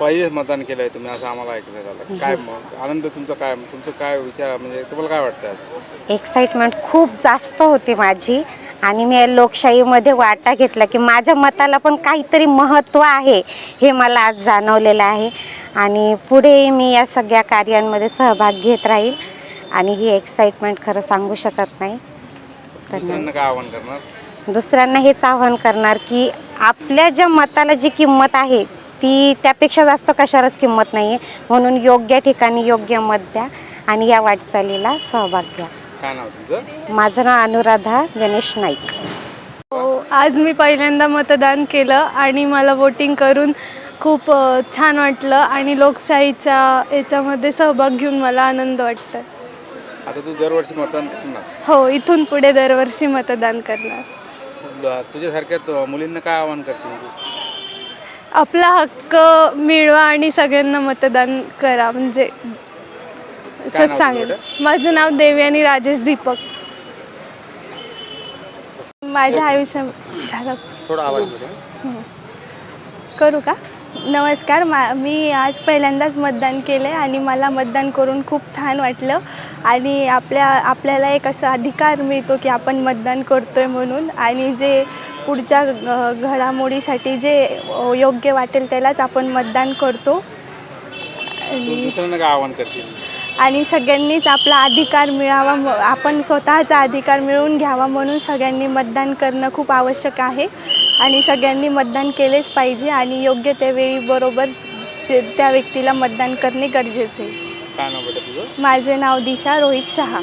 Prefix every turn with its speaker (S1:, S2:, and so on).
S1: पहिलेच मतदान केलं आहे तुम्ही असं आम्हाला ऐकलं झालं काय मग? आनंद तुमचा काय तुमचं काय विचार म्हणजे तुम्हाला काय वाटतं आज?
S2: एक्साइटमेंट खूप जास्त होती माझी आणि मी या लोकशाहीमध्ये वाटा घेतला की माझ्या मताला पण काहीतरी महत्त्व आहे हे मला आज जाणवलेलं आहे. आणि पुढे मी या सगळ्या कार्यांमध्ये सहभाग घेत राहील आणि ही एक्साइटमेंट खरं सांगू शकत नाही.
S1: दुसऱ्यांना काय आव्हान करणार?
S2: दुसऱ्यांना हेच आव्हान करणार की आपल्या ज्या मताला जी किंमत आहे ती त्यापेक्षा जास्त कशालाच किंमत नाही आहे म्हणून योग्य ठिकाणी योग्य मत द्या आणि या वाटचालीला सहभाग घ्या.
S1: काय नाव तुमचं?
S2: माझं नाव अनुराधा गणेश नाईक.
S3: हो आज मी पहिल्यांदा मतदान केलं आणि मला वोटिंग करून खूप अ, छान वाटलं आणि लोकशाहीच्या याच्यामध्ये सहभाग घेऊन मला आनंद वाटतं
S1: आता तू दरवर्षी मतदान करणार?
S3: हो इथून पुढे दरवर्षी मतदान करणार.
S1: तुला- तुझ्यासारख्या तो- मुलींना काय आव्हान करशील? तू
S3: आपला हक्क मिळवा आणि सगळ्यांना मतदान करा. म्हणजे
S1: काय
S3: असं
S1: नाव
S3: सांगेल माझं नाव देवयानी राजेश दीपक.
S4: माझ्या आयुष्य झालं.
S1: थोडा आवाजमध्ये
S4: करू का? नमस्कार मा मी आज पहिल्यांदाच मतदान केलं आहे आणि मला मतदान करून खूप छान वाटलं. आणि आपल्या आपल्याला एक असा अधिकार मिळतो की आपण मतदान करतो आहे म्हणून. आणि जे पुढच्या घडामोडीसाठी जे योग्य वाटेल त्यालाच आपण मतदान करतो.
S1: दुसऱ्यांना काय आव्हान करशील?
S4: आणि सगळ्यांनीच आपला अधिकार मिळावा म- आपण स्वतःचा अधिकार मिळवून घ्यावा म्हणून सगळ्यांनी मतदान करणं खूप आवश्यक आहे. आणि सगळ्यांनी मतदान केलेच पाहिजे आणि योग्य त्या वेळी बरोबर ते- त्या व्यक्तीला मतदान करणे गरजेचे आहे.
S1: काय नाव बेटा तुझं?
S4: माझे नाव दिशा रोहित शहा.